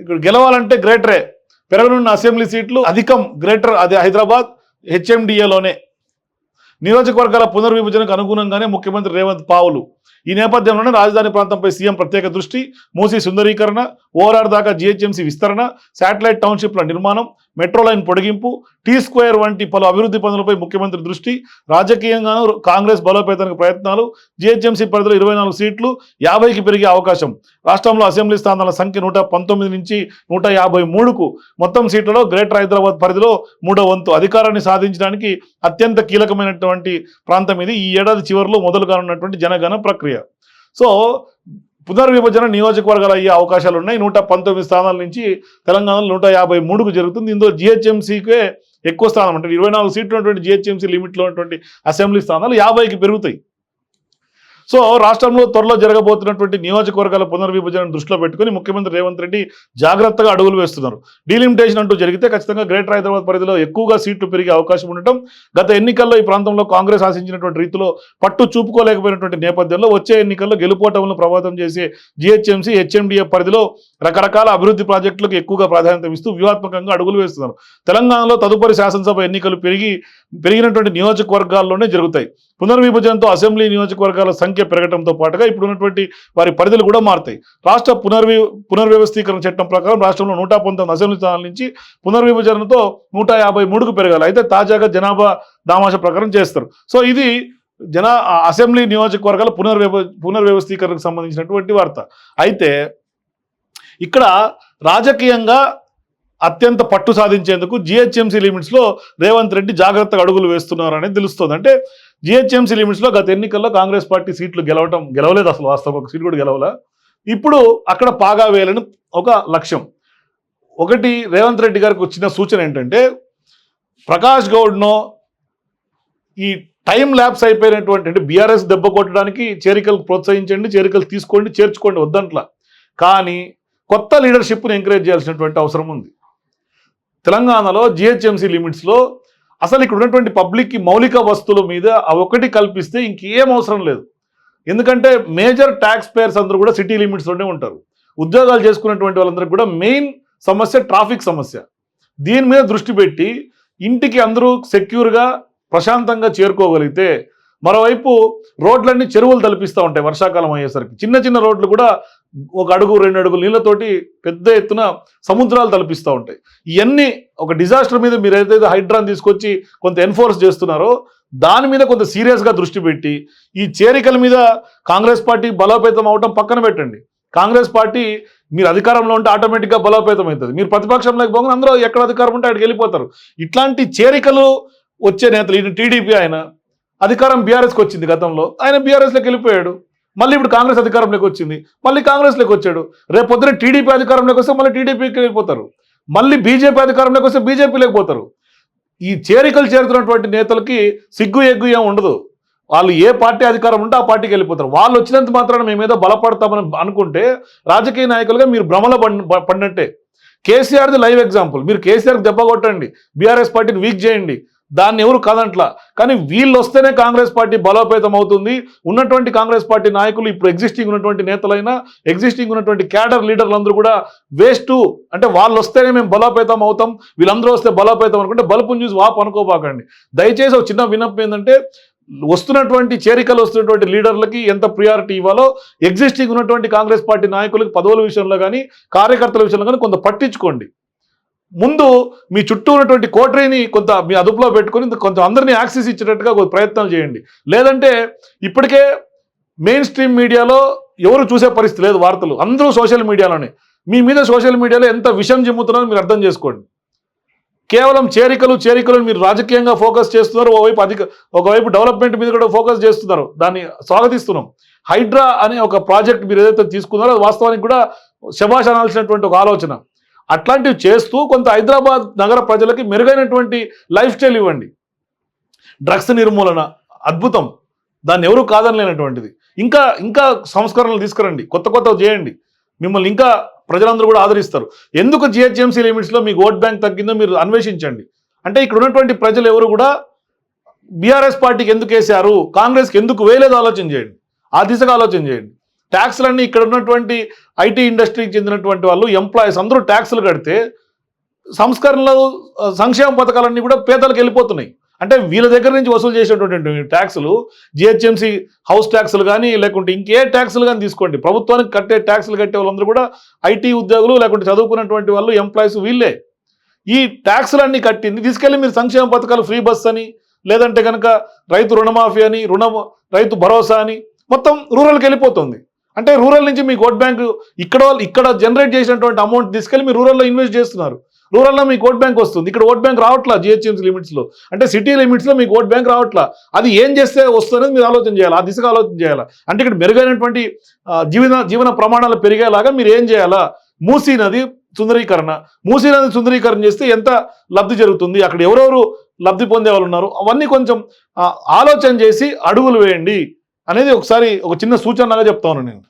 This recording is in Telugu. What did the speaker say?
ఇక్కడ గెలవాలంటే గ్రేటరే. పెరగనున్న అసెంబ్లీ సీట్లు అధికం గ్రేటర్ అది హైదరాబాద్ హెచ్ఎండిఏలోనే నియోజకవర్గాల పునర్విభజనకు అనుగుణంగానే ముఖ్యమంత్రి రేవంత్ పావులు. ఈ నేపథ్యంలోనే రాజధాని ప్రాంతంపై సీఎం ప్రత్యేక దృష్టి మూసీ సుందరీకరణ ఓఆర్ఆర్ దాకా జీహెచ్ఎంసీ విస్తరణ శాటిలైట్ టౌన్షిప్ల నిర్మాణం మెట్రో లైన్ పొడిగింపు టీ స్క్వేర్ వంటి పలు అభివృద్ధి పనులపై ముఖ్యమంత్రి దృష్టి రాజకీయంగానూ కాంగ్రెస్ బలోపేతానికి ప్రయత్నాలు జీహెచ్ఎంసీ పరిధిలో ఇరవై నాలుగు సీట్లు యాభైకి పెరిగే అవకాశం. రాష్ట్రంలో అసెంబ్లీ స్థానాల సంఖ్య నూట పంతొమ్మిది నుంచి నూట యాభై మూడుకు మొత్తం సీట్లలో గ్రేటర్ హైదరాబాద్ పరిధిలో మూడో వంతు అధికారాన్ని సాధించడానికి అత్యంత కీలకమైనటువంటి ప్రాంతం ఇది. ఈ ఏడాది చివరిలో మొదలు కానున్నటువంటి జనగణ ప్రక్రియ. సో పునర్విభజన నియోజకవర్గాలు అయ్యే అవకాశాలు ఉన్నాయి నూట పంతొమ్మిది స్థానాల నుంచి తెలంగాణలో నూట యాభై మూడుకు జరుగుతుంది. ఇందులో జిహెచ్ఎంసీకే ఎక్కువ స్థానం. అంటే ఇరవై నాలుగు సీట్లు ఉన్నటువంటి జిహెచ్ఎంసీ లిమిట్లో ఉన్నటువంటి అసెంబ్లీ స్థానాలు యాభైకి పెరుగుతాయి. సో రాష్ట్రంలో త్వరలో జరగబోతున్నటువంటి నియోజకవర్గాల పునర్విభజనను దృష్టిలో పెట్టుకుని ముఖ్యమంత్రి రేవంత్ రెడ్డి జాగ్రత్తగా అడుగులు వేస్తున్నారు. డీలిమిటేషన్ అంటూ జరిగితే ఖచ్చితంగా గ్రేటర్ హైదరాబాద్ పరిధిలో ఎక్కువగా సీట్లు పెరిగే అవకాశం ఉండటం గత ఎన్నికల్లో ఈ ప్రాంతంలో కాంగ్రెస్ ఆశించినటువంటి రీతిలో పట్టు చూపుకోలేకపోయినటువంటి నేపథ్యంలో వచ్చే ఎన్నికల్లో గెలుపోటములను ప్రభావితం చేసే జిహెచ్ఎంసీ హెచ్ఎండిఏ పరిధిలో రకరకాల అభివృద్ధి ప్రాజెక్టులకు ఎక్కువగా ప్రాధాన్యత ఇస్తూ వ్యూహాత్మకంగా అడుగులు వేస్తున్నారు. తెలంగాణలో తదుపరి శాసనసభ ఎన్నికలు పెరిగి పెరిగినటువంటి నియోజకవర్గాల్లోనే జరుగుతాయి. పునర్విభజనతో అసెంబ్లీ నియోజకవర్గాల సంఖ్య పెరగడంతో పాటుగా ఇప్పుడు ఉన్నటువంటి వారి పరిధులు కూడా మారుతాయి. రాష్ట్ర పునర్వి పునర్వ్యవస్థీకరణ చట్టం ప్రకారం రాష్ట్రంలో నూట పంతొమ్మిది అసెంబ్లీ స్థానాల నుంచి పునర్విభజనతో నూట యాభై మూడుకు పెరగాలి. అయితే తాజాగా జనాభా దామాష ప్రకారం చేస్తారు. సో ఇది జన అసెంబ్లీ నియోజకవర్గాల పునర్వ్యవ పునర్వ్యవస్థీకరణకు సంబంధించినటువంటి వార్త. అయితే ఇక్కడ రాజకీయంగా అత్యంత పట్టు సాధించేందుకు జిహెచ్ఎంసీ లిమిట్స్లో రేవంత్ రెడ్డి జాగ్రత్తగా అడుగులు వేస్తున్నారని తెలుస్తుంది. అంటే జిహెచ్ఎంసీ లిమిట్స్లో గత ఎన్నికల్లో కాంగ్రెస్ పార్టీ సీట్లు గెలవటం గెలవలేదు అసలు వాస్తవం ఒక సీట్ కూడా గెలవలే? ఇప్పుడు అక్కడ పాగా వేయాలని ఒక లక్ష్యం. ఒకటి రేవంత్ రెడ్డి గారికి వచ్చిన సూచన ఏంటంటే ప్రకాష్ గౌడ్ను ఈ టైం ల్యాబ్స్ అయిపోయినటువంటి అంటే బీఆర్ఎస్ దెబ్బ కొట్టడానికి చేరికలు ప్రోత్సహించండి చేరికలు తీసుకోండి చేర్చుకోండి వద్దంట్లా. కానీ కొత్త లీడర్షిప్ను ఎంకరేజ్ చేయాల్సినటువంటి అవసరం ఉంది. తెలంగాణలో జిహెచ్ఎంసీ లిమిట్స్లో అసలు ఇక్కడ ఉన్నటువంటి పబ్లిక్కి మౌలిక వస్తువుల మీద ఆ ఒకటి కల్పిస్తే ఇంకేం అవసరం లేదు. ఎందుకంటే మేజర్ ట్యాక్స్ పేయర్స్ అందరూ కూడా సిటీ లిమిట్స్లోనే ఉంటారు. ఉద్యోగాలు చేసుకున్నటువంటి వాళ్ళందరికీ కూడా మెయిన్ సమస్య ట్రాఫిక్ సమస్య. దీని మీద దృష్టి పెట్టి ఇంటికి అందరూ సెక్యూర్గా ప్రశాంతంగా చేరుకోగలిగితే మరోవైపు రోడ్లన్నీ చెరువులు తలపిస్తూ ఉంటాయి వర్షాకాలం అయ్యేసరికి. చిన్న చిన్న రోడ్లు కూడా ఒక అడుగు రెండు అడుగులు నీళ్ళతోటి పెద్ద ఎత్తున సముద్రాలు తలపిస్తూ ఉంటాయి. ఇవన్నీ ఒక డిజాస్టర్ మీద మీరు ఏదైతే హైడ్రాన్ తీసుకొచ్చి కొంత ఎన్ఫోర్స్ చేస్తున్నారో దాని మీద కొంత సీరియస్గా దృష్టి పెట్టి ఈ చేరికల మీద కాంగ్రెస్ పార్టీ బలోపేతం అవటం పక్కన పెట్టండి. కాంగ్రెస్ పార్టీ మీరు అధికారంలో ఉంటే ఆటోమేటిక్గా బలోపేతం అవుతుంది. మీరు ప్రతిపక్షంలోకి పోగానే అందరూ ఎక్కడ అధికారం ఉంటే అక్కడికి వెళ్ళిపోతారు. ఇట్లాంటి చేరికలు వచ్చే నేతలు ఈయన టీడీపీ ఆయన అధికారం బీఆర్ఎస్కి వచ్చింది గతంలో. ఆయన బీఆర్ఎస్లోకి వెళ్ళిపోయాడు. మళ్ళీ ఇప్పుడు కాంగ్రెస్ అధికారంలోకి వచ్చింది మళ్ళీ కాంగ్రెస్లోకి వచ్చాడు. రేపు పొద్దున టీడీపీ అధికారంలోకి వస్తే మళ్ళీ టీడీపీకి వెళ్ళిపోతారు. మళ్ళీ బీజేపీ అధికారంలోకి వస్తే బీజేపీలోకి పోతారు ఈ చేరికలు చేరుతున్నటువంటి నేతలకి సిగ్గు ఎగ్గు ఏం ఉండదు. వాళ్ళు ఏ పార్టీ అధికారం ఉంటే ఆ పార్టీకి వెళ్ళిపోతారు. వాళ్ళు వచ్చినంత మాత్రాన మేము ఏదో బలపడతామని అనుకుంటే రాజకీయ నాయకులుగా మీరు భ్రమలో పడినట్టే. కేసీఆర్ది లైవ్ ఎగ్జాంపుల్. మీరు కేసీఆర్కి దెబ్బ కొట్టండి. బీఆర్ఎస్ పార్టీని వీక్ చేయండి. దాన్ని ఎవరు కాదంట్లా. కానీ వీళ్ళు వస్తేనే కాంగ్రెస్ పార్టీ బలోపేతం అవుతుంది. ఉన్నటువంటి కాంగ్రెస్ పార్టీ నాయకులు ఇప్పుడు ఎగ్జిస్టింగ్ ఉన్నటువంటి నేతలైనా ఎగ్జిస్టింగ్ ఉన్నటువంటి క్యాడర్ లీడర్లు అందరూ కూడా వేస్ట్ అంటే వాళ్ళు వస్తేనే మేము బలోపేతం అవుతాం. వీళ్ళందరూ వస్తే బలోపేతం అనుకుంటే బలుపుని చూసి వాపు అనుకోబాకండి. దయచేసి ఒక చిన్న విన్నపం ఏంటంటే వస్తున్నటువంటి చేరికలు వస్తున్నటువంటి లీడర్లకి ఎంత ప్రియారిటీ ఇవ్వాలో ఎగ్జిస్టింగ్ ఉన్నటువంటి కాంగ్రెస్ పార్టీ నాయకులకు పదవుల విషయంలో కానీ కార్యకర్తల విషయంలో కానీ కొంత పట్టించుకోండి. ముందు మీ చుట్టూ ఉన్నటువంటి కోటరీని కొంత మీ అదుపులో పెట్టుకొని కొంత అందరినీ యాక్సెస్ ఇచ్చేటట్టుగా కొంత ప్రయత్నాలు చేయండి. లేదంటే ఇప్పటికే మెయిన్ స్ట్రీమ్ మీడియాలో ఎవరు చూసే పరిస్థితి లేదు వార్తలు. అందరూ సోషల్ మీడియాలోనే. మీ మీద సోషల్ మీడియాలో ఎంత విషం చెమ్ముతున్నారో మీరు అర్థం చేసుకోండి. కేవలం చేరికలు చేరికలు మీరు రాజకీయంగా ఫోకస్ చేస్తున్నారు ఓవైపు అధిక ఒకవైపు డెవలప్మెంట్ మీద కూడా ఫోకస్ చేస్తున్నారు. దాన్ని స్వాగతిస్తున్నాం. హైడ్రా అనే ఒక ప్రాజెక్ట్ మీరు ఏదైతే తీసుకున్నారో అది వాస్తవానికి కూడా శభాష్ అనాల్సినటువంటి ఒక ఆలోచన. అట్లాంటివి చేస్తూ కొంత హైదరాబాద్ నగర ప్రజలకి మెరుగైనటువంటి లైఫ్ స్టైల్ ఇవ్వండి. డ్రగ్స్ నిర్మూలన అద్భుతం. దాన్ని ఎవరు కాదనలేనటువంటిది. ఇంకా ఇంకా సంస్కరణలు తీసుకురండి. కొత్త కొత్తవి చేయండి. మిమ్మల్ని ఇంకా ప్రజలందరూ కూడా ఆదరిస్తారు. ఎందుకు జిహెచ్ఎంసీ లిమిట్స్లో మీకు ఓట్ బ్యాంక్ తగ్గిందో మీరు అన్వేషించండి. అంటే ఇక్కడ ఉన్నటువంటి ప్రజలు ఎవరు కూడా బీఆర్ఎస్ పార్టీకి ఎందుకు వేశారు? కాంగ్రెస్కి ఎందుకు వేయలేదు? ఆలోచన చేయండి. ఆ దిశగా ఆలోచన చేయండి. ట్యాక్స్లన్నీ ఇక్కడ ఉన్నటువంటి ఐటీ ఇండస్ట్రీకి చెందినటువంటి వాళ్ళు ఎంప్లాయీస్ అందరూ ట్యాక్స్లు కడితే సంస్కరణలు సంక్షేమ పథకాలన్నీ కూడా పేదలకు వెళ్ళిపోతున్నాయి. అంటే వీళ్ళ దగ్గర నుంచి వసూలు చేసేటటువంటి ట్యాక్సులు జిహెచ్ఎంసీ హౌస్ ట్యాక్సులు కానీ లేకుంటే ఇంకే ట్యాక్సులు కానీ తీసుకోండి. ప్రభుత్వానికి కట్టే ట్యాక్సులు కట్టే వాళ్ళందరూ కూడా ఐటీ ఉద్యోగులు లేకుంటే చదువుకున్నటువంటి వాళ్ళు ఎంప్లాయీస్ వీళ్ళే. ఈ ట్యాక్సులన్నీ కట్టింది తీసుకెళ్ళి మీరు సంక్షేమ పథకాలు ఫ్రీ బస్ అని లేదంటే కనుక రైతు రుణమాఫీ అని రుణ రైతు భరోసా అని మొత్తం రూరల్కి వెళ్ళిపోతుంది. అంటే రూరల్ నుంచి మీ ఓట్ బ్యాంక్ ఇక్కడ వాళ్ళు- ఇక్కడ జనరేట్ చేసినటువంటి అమౌంట్ తీసుకెళ్ళి మీరు రూరల్లో ఇన్వెస్ట్ చేస్తున్నారు. రూరల్లో మీకు ఓట్ బ్యాంక్ వస్తుంది. ఇక్కడ ఓట్ బ్యాంక్ రావట్లా జిహెచ్ఎంసీ లిమిట్స్లో అంటే సిటీ లిమిట్స్లో మీకు ఓట్ బ్యాంక్ రావట్లా? అది ఏం చేస్తే వస్తుందని మీరు ఆలోచన చేయాలి? ఆ దిశగా ఆలోచన చేయాలి? అంటే ఇక్కడ మెరుగైనటువంటి జీవన జీవన ప్రమాణాలు పెరిగేలాగా మీరు ఏం చేయాలా? మూసీ నది సుందరీకరణ. మూసీ నది సుందరీకరణ చేస్తే ఎంత లబ్ధి జరుగుతుంది? అక్కడ ఎవరెవరు లబ్ధి పొందే వాళ్ళు ఉన్నారు? అవన్నీ కొంచెం ఆలోచన చేసి అడుగులు వేయండి. అనేది ఒకసారి ఒక చిన్న సూచనగా చెప్తాను నేను.